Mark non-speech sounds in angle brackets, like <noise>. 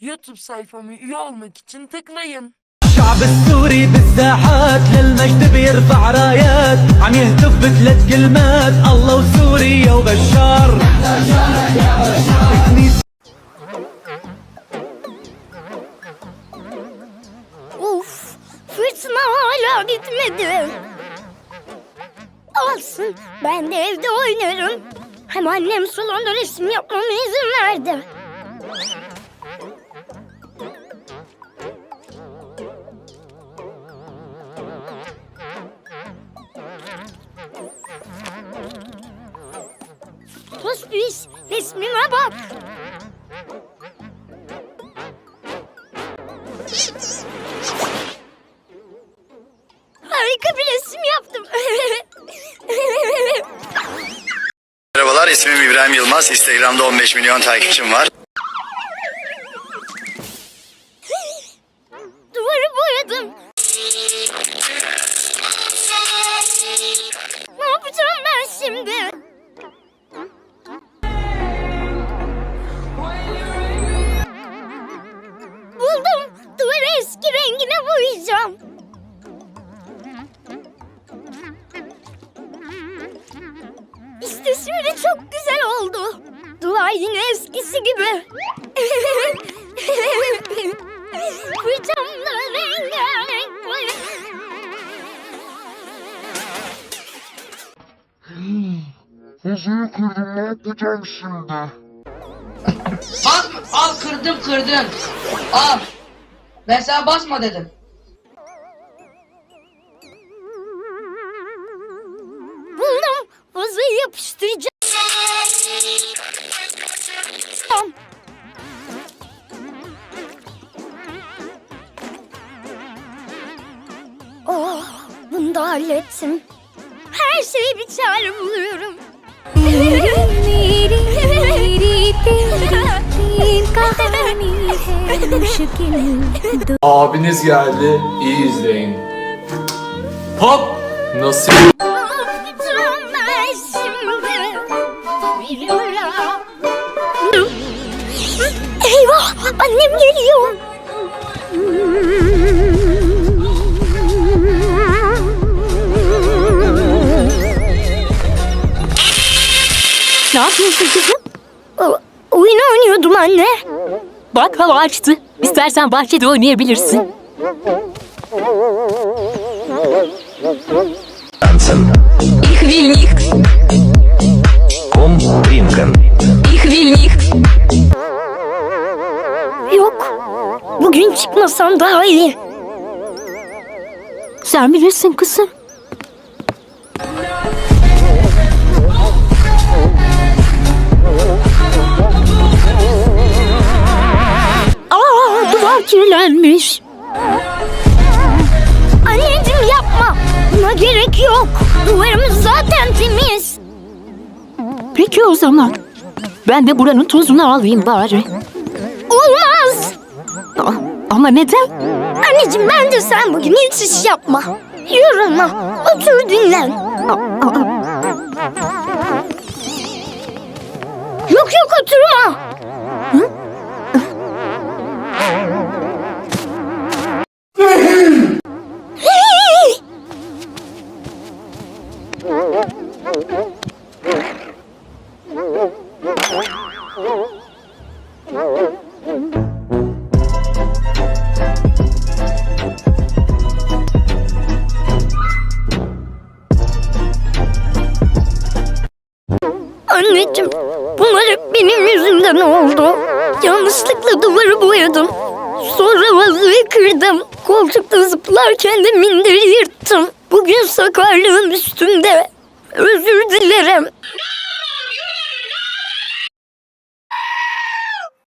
YouTube sayfamı üye olmak için tıklayın. الشعب السوري بالساحات للمجد بيرفع رايات عم يهتف بثلاث كلمات الله وسوريا وبشار Uf, fırtına hala bitmedi. Olsun, ben de evde oynarım. Hem annem salonda resim yapmama izin verdi. Tospis, resmime bak. Harika bir resim yaptım. <laughs> Merhabalar ismim İbrahim Yılmaz. Instagram'da 15 milyon takipçim var. Duvarı boyadım. Ne yapacağım ben şimdi? Eski rengine boyayacağım. İşte şimdi çok güzel oldu. Duvar yine eskisi gibi. Fırçamla rengarenk boya. Vazoyu kırdım ne yapacağım şimdi? Basma. Al kırdım kırdım. Al. Ben sana basma dedim. Buldum. Vazoyu yapıştıracağım. Oh, bunu da hallettim. Her şeye bir çare buluyorum. Abiniz geldi, iyi izleyin. Hop! Nasıl? Eyvah! Annem geliyor. Ne yapıyorsun kızım? Oyun oynuyordum anne. Bak hava açtı. İstersen bahçede oynayabilirsin. Ich will nicht. Ich will nicht. Yok. Bugün çıkmasam daha iyi. Sen bilirsin kızım. Kirlenmiş. Anneciğim yapma. Buna gerek yok. Duvarımız zaten temiz. Peki o zaman. Ben de buranın tozunu alayım bari. Olmaz. Aa, ama neden? Anneciğim bence sen bugün hiç iş yapma. Yorulma. Otur dinlen. Yok benim yüzümden oldu. Yanlışlıkla duvarı boyadım. Sonra vazoyu kırdım. Koltukta zıplarken de minderi yırttım. Bugün sakarlığım üstümde. Özür dilerim.